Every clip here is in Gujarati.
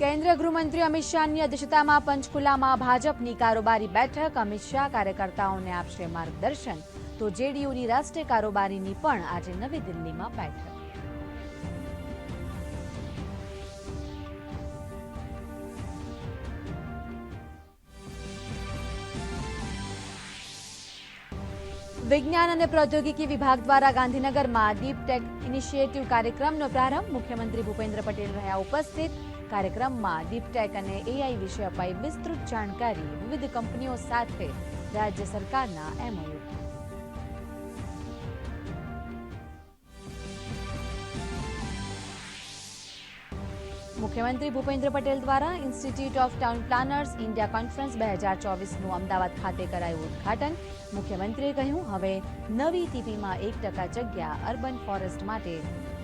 કેન્દ્રીય ગૃહમંત્રી અમિત શાહની અધ્યક્ષતામાં પંચકુલામાં ભાજપની કારોબારી બેઠક. અમિત શાહ કાર્યકર્તાઓને આપશે માર્ગદર્શન. તો જેડીયુની રાષ્ટ્રીય કારોબારીની પણ આજે નવી દિલ્હીમાં બેઠક. વિજ્ઞાન અને પ્રૌદ્યોગિકી વિભાગ દ્વારા ગાંધીનગરમાં ડીપ ટેક ઇનિશિયેટિવ કાર્યક્રમનો પ્રારંભ મુખ્યમંત્રી ભૂપેન્દ્ર પટેલ રહ્યા ઉપસ્થિત. કાર્યક્રમમાં ડીપટેક અને એઆઈ વિશે અપાઈ વિસ્તૃત જાણકારી વિવિધ કંપનીઓ સાથે રાજ્ય સરકારના એમઓયુ મુખ્યમંત્રી ભૂપેન્દ્ર પટેલ દ્વારા institute of town planners India conference બે હજાર ચોવીસનું અમદાવાદ ખાતે કરાયું ઉદઘાટન. મુખ્યમંત્રીએ કહ્યું, હવે નવી ટીપીમાં એક ટકા જગ્યા અર્બન ફોરેસ્ટ માટે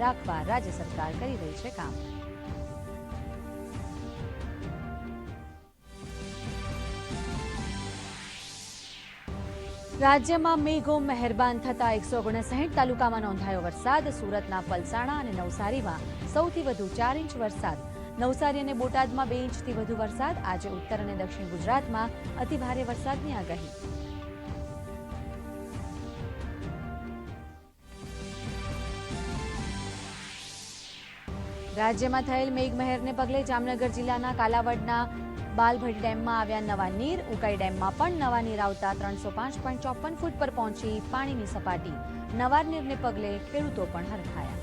રાખવા રાજ્ય સરકાર કરી રહી છે કામ. રાજ્યમાં મેઘો મહેરબાન થતા એકસો ઓગણસાઠ તાલુકામાં નોંધાયો વરસાદ. સુરતના પલસાણા અને નવસારીમાં સૌથી વધુ ચાર ઇંચ વરસાદ. નવસારી અને બોટાદમાં બે ઇંચથી વધુ વરસાદ. આજે ઉત્તર અને દક્ષિણ ગુજરાતમાં અતિભારે વરસાદની આગાહી. રાજ્યમાં થયેલ મેઘમહેરને પગલે જામનગર જિલ્લાના કાલાવડના બાલભડી ડેમમાં આવ્યા નવા નીર, ઉકાઈ ડેમમાં પણ નવા નીર આવતા ત્રણસો પાંચ પોઈન્ટ ચોપન ફૂટ પર પહોંચી પાણીની સપાટી. નવા નીરને પગલે ખેડૂતો પણ હરખાયા.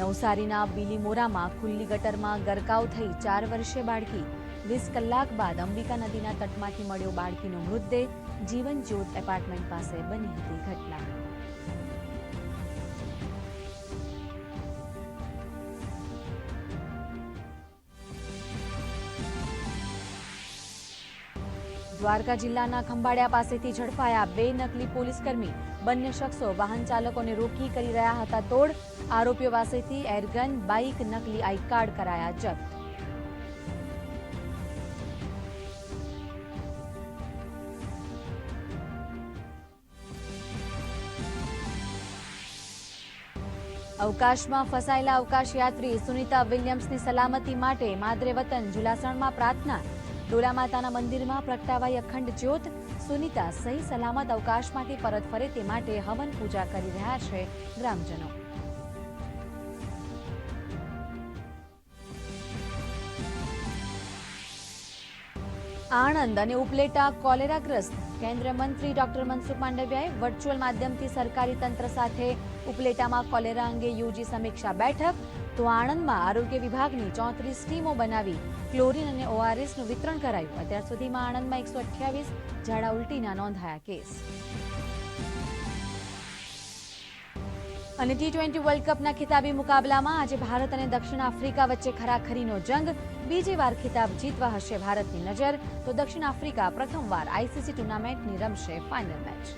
નવસારીના બીલીમોરામાં ખુલ્લી ગટરમાં ગરકાવ થઈ ચાર વર્ષીય બાળકી. વીસ કલાક બાદ અંબિકા નદીના તટમાંથી મળ્યો બાળકીનો મૃતદેહ જીવન જ્યોત એપાર્ટમેન્ટ પાસે બની હતી ઘટના. દ્વારકા જિલ્લાના ખંભાળિયા પાસેથી ઝડપાયા બે નકલી પોલીસકર્મી. બંને શખ્સો વાહન ચાલકોને રોકી કરી રહ્યા હતા તોડ. આરોપીઓ પાસેથી એરગન, બાઇક, નકલી આઈ કાર્ડ કરાયા જપ્ત. અવકાશમાં ફસાયેલા અવકાશયાત્રી સુનિતા વિલિયમ્સની સલામતી માટે માદરે વતન, જુલાસણમાં પ્રાર્થના. ડોલા મંદિરમાં પ્રગટાવાઈ અખંડ જ્યોત, સુનિતા સહી સલામત અવકાશમાંથી પરત ફરે તે માટે હવન પૂજા કરી રહ્યા છે ગ્રામજનો. આણંદ અને ઉપલેટા કોલેરાગ્રસ્ત કેન્દ્રીય મંત્રી ડોક્ટર મનસુખ માંડવિયાએ વર્ચ્યુઅલ માધ્યમથી સરકારી તંત્ર સાથે ઉપલેટામાં કોલેરા અંગે યોજી સમીક્ષા બેઠક તો આણંદમાં આરોગ્ય વિભાગની ચોત્રીસ ટીમો બનાવી ક્લોરીન અને ઓઆરએસનું વિતરણ કરાયું. અત્યાર સુધીમાં આણંદમાં એકસો અઠ્યાવીસ ઝાડા ઉલટીના નોંધાયા કેસ. અને ટી ટ્વેન્ટી વર્લ્ડ કપના ખિતાબી મુકાબલામાં આજે ભારત અને દક્ષિણ આફ્રિકા વચ્ચે ખરાખરીનો જંગ. બીજી વાર ખિતાબ જીતવા હશે ભારતની નજર. તો દક્ષિણ આફ્રિકા પ્રથમવાર આઈસીસી ટુર્નામેન્ટની રમશે ફાઇનલ મેચ